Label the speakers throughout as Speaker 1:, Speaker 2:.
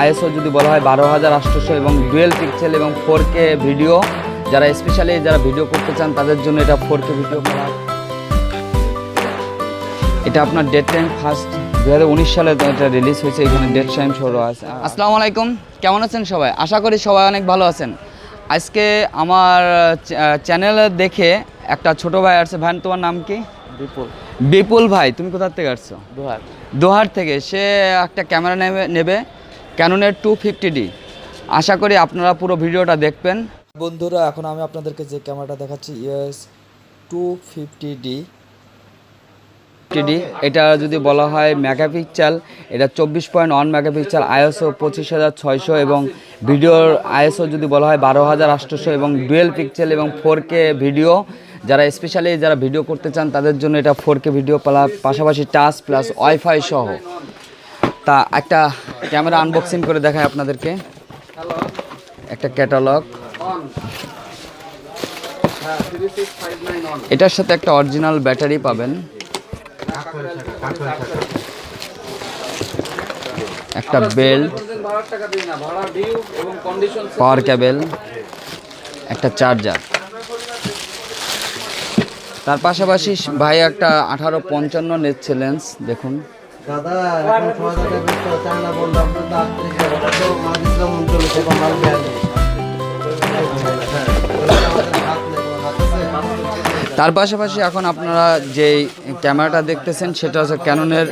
Speaker 1: ISO যদি বলা হয় বারো হাজার আটশোশো এবং ডুয়েল পিক্সেল এবং ফোর কে ভিডিও যারা স্পেশালি যারা ভিডিও করতে চান তাদের জন্য এটা ফোর কে ভিডিও করা। এটা আপনার ডেট টাইম ফার্স্ট দু হাজার উনিশ সালে এটা রিলিজ হয়েছে এখানে ডেট টাইম শো আছে। আসসালামু আলাইকুম কেমন আছেন সবাই? আশা করি সবাই অনেক ভালো আছেন। আজকে আমার চ্যানেলে দেখে একটা ছোট ভাই আসছে। ভাই তোমার নাম কি?
Speaker 2: বিপুল।
Speaker 1: বিপুল ভাই তুমি কোথা থেকে আসছো?
Speaker 2: দুহার।
Speaker 1: দোহার থেকে। সে একটা ক্যামেরা নেবে নেবে। ক্যাননের টু ফিফটি ডি আশা করি আপনারা পুরো ভিডিওটা দেখবেন।
Speaker 3: বন্ধুরা এখন আমি আপনাদেরকে যে ক্যামেরাটা দেখাচ্ছি US two fifty D
Speaker 1: D এটা যদি বলা হয় মেগাপিক্সেল এটা চব্বিশ পয়েন্ট ওয়ান মেগাপিক্সেল আইএসও পঁচিশ হাজার ছয়শো এবং ভিডিওর আইএসও যদি বলা হয় বারো হাজার আটশোশো এবং ডুয়েল পিক্সেল এবং ফোর কে ভিডিও। যারা স্পেশালি যারা ভিডিও করতে চান তাদের জন্য এটা ফোর কে ভিডিও পালা পাশাপাশি টাচ প্লাস ওয়াইফাই সহ। তা একটা ক্যামেরা আনবক্সিং করে দেখায় আপনাদেরকে। একটা ক্যাটালগ এটার সাথে একটা অরিজিনাল ব্যাটারি পাবেন। একটা বেল্ট পাওয়ার কেবেল একটা চার্জার তার পাশাপাশি ভাই একটা আঠারো পঞ্চান্ন নিচ্ছে লেন্স দেখুন। তার পাশাপাশি এখন আপনারা যেই ক্যামেরাটা দেখতেছেন, সেটা হচ্ছে ক্যাননের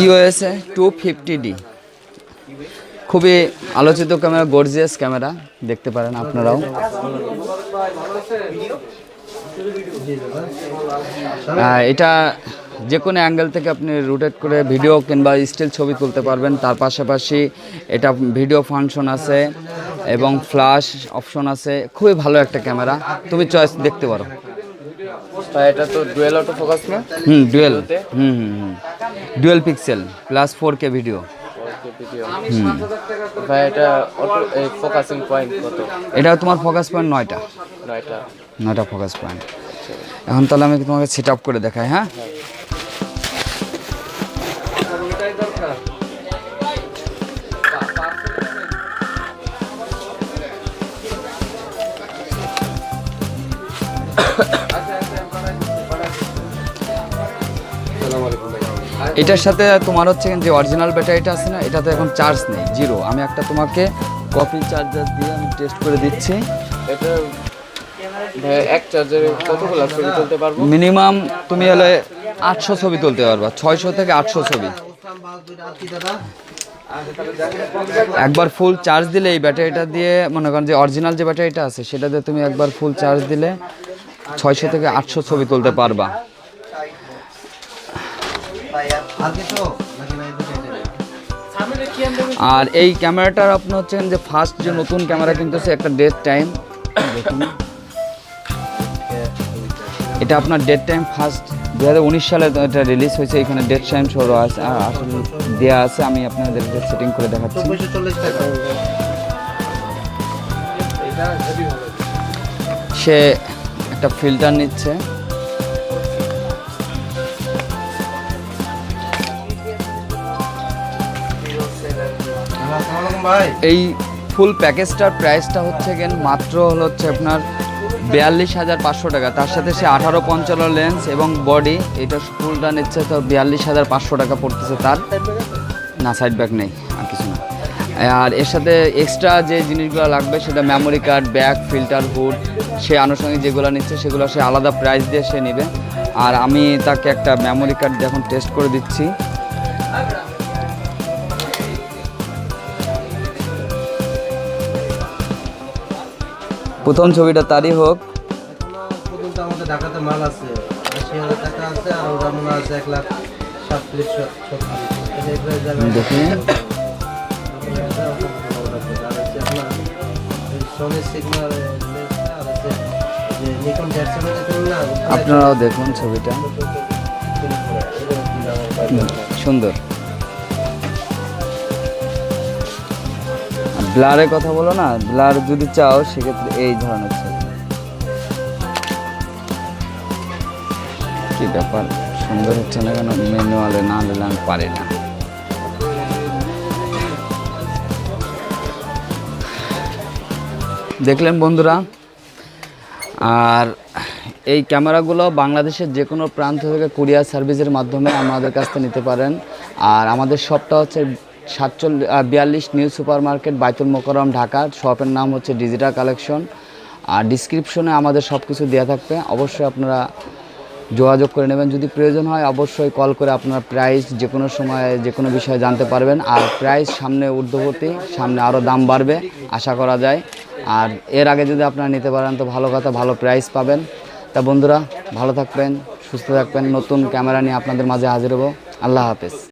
Speaker 1: ইউএসএ টু ফিফটি ডি খুবই আলোচিত ক্যামেরা গর্জিয়াস ক্যামেরা দেখতে পারেন আপনারাও। এটা যে কোনো অ্যাঙ্গেল থেকে আপনি রোটেট করে ভিডিও কিংবা স্টিল ছবি তুলতে পারবেন। তার পাশাপাশি এটা ভিডিও ফাংশন আছে এবং ফ্ল্যাশ অপশন আছে। খুবই ভালো একটা ক্যামেরা তুমি চয়েস দেখতে পারো।
Speaker 2: এটা তো ডুয়েল অটো ফোকাস না?
Speaker 1: হুম dual hmm hmm hmm. Dual pixel plus four K video
Speaker 2: ভাই এটা ফোকাসিং পয়েন্ট কত?
Speaker 1: এটা তোমার ফোকাস পয়েন্ট নয়টা।
Speaker 2: নয়টা।
Speaker 1: নয়টা ফোকাস পয়েন্ট এখন তাহলে আমি তোমাকে সেট আপ করে দেখাই হ্যাঁ। এটার সাথে তোমার হচ্ছে যে অরিজিনাল ব্যাটারিটা আছে না এটাতে এখন চার্জ নেই জিরো আমি একটা তোমাকে কপি চার্জার দিয়ে আমি টেস্ট করে দিচ্ছি।
Speaker 2: এটা এক চার্জারে কতগুলো ছবি তুলতে পারব?
Speaker 1: মিনিমাম তুমি হলে আটশো ছবি তুলতে পারবা ছয়শো থেকে আটশো ছবি। একবার ফুল চার্জ দিলে এই ব্যাটারিটা দিয়ে মনে করেন যে অরিজিনাল যে ব্যাটারিটা আছে সেটা দিয়ে তুমি একবার ফুল চার্জ দিলে ছয়শো থেকে আটশো ছবি তুলতে পারবা। আর এই ক্যামেরাটার আপনি হচ্ছেন যে ফার্স্ট যে নতুন ক্যামেরা কিনতেছে একটা ডেট টাইম এটা আপনার ডেট টাইম ফার্স্ট দু হাজার উনিশ সালে এটা রিলিজ হয়েছে, এখানে ডেট টাইম শো আছে। আর আসলে দেওয়া আছে, আমি আপনাদেরকে সেটিং করে দেখাচ্ছি। সে একটা ফিল্টার নিচ্ছে। এই ফুল প্যাকেজটার প্রাইসটা হচ্ছে গেন মাত্র হলো হচ্ছে আপনার বিয়াল্লিশ হাজার পাঁচশো টাকা। তার সাথে সে আঠারো পঞ্চান্ন লেন্স এবং বডি এটা ফুলটা নিচ্ছে তো বিয়াল্লিশ হাজার পাঁচশো টাকা পড়তেছে তার। না সাইড ব্যাগ নেই। আর এর সাথে এক্সট্রা যে জিনিসগুলো লাগবে সেটা memory card bag filter hood সে আনুষঙ্গিক যেগুলো নিচ্ছে সেগুলো সে আলাদা প্রাইস দিয়ে সে নেবে। আর আমি তাকে একটা মেমোরি কার্ড দিয়ে এখন টেস্ট করে দিচ্ছি। প্রথম ছবিটা তারই হোক।
Speaker 4: এখনও
Speaker 1: আপনারাও দেখুন ছবিটা। সুন্দর। ব্লারে কথা বলো না, ব্লার যদি চাও, সেক্ষেত্রে এই ধরনের ছবি। কি ব্যাপার? সুন্দর হচ্ছে না কেন? ম্যানুয়ালে না দিলে আমি পারি না। দেখলেন বন্ধুরা, আর এই ক্যামেরাগুলো বাংলাদেশের যে কোনো প্রান্ত থেকে কুরিয়ার সার্ভিসের মাধ্যমে আমাদের কাছ থেকে নিতে পারেন। আর আমাদের শপটা হচ্ছে সাতচল্লিশ বিয়াল্লিশ নিউ সুপার মার্কেট বাইতুল মোকরম ঢাকা। শপের নাম হচ্ছে ডিজিটাল কালেকশন। আর ডিসক্রিপশনে আমাদের সব কিছু দেওয়া থাকবে। অবশ্যই আপনারা যোগাযোগ করে নেবেন। যদি প্রয়োজন হয়, অবশ্যই কল করে আপনার প্রাইস যে কোনো সময়, যে কোনো বিষয়ে জানতে পারবেন। আর প্রাইস সামনে ঊর্ধ্বগতি, সামনে আরও দাম বাড়বে, আশা করা যায়। আর এর আগে যদি আপনারা নিতে পারেন, তো ভালো কথা, ভালো প্রাইস পাবেন। তা বন্ধুরা, ভালো থাকবেন, সুস্থ থাকবেন। নতুন ক্যামেরা নিয়ে আপনাদের মাঝে হাজির হব। আল্লাহ হাফেজ।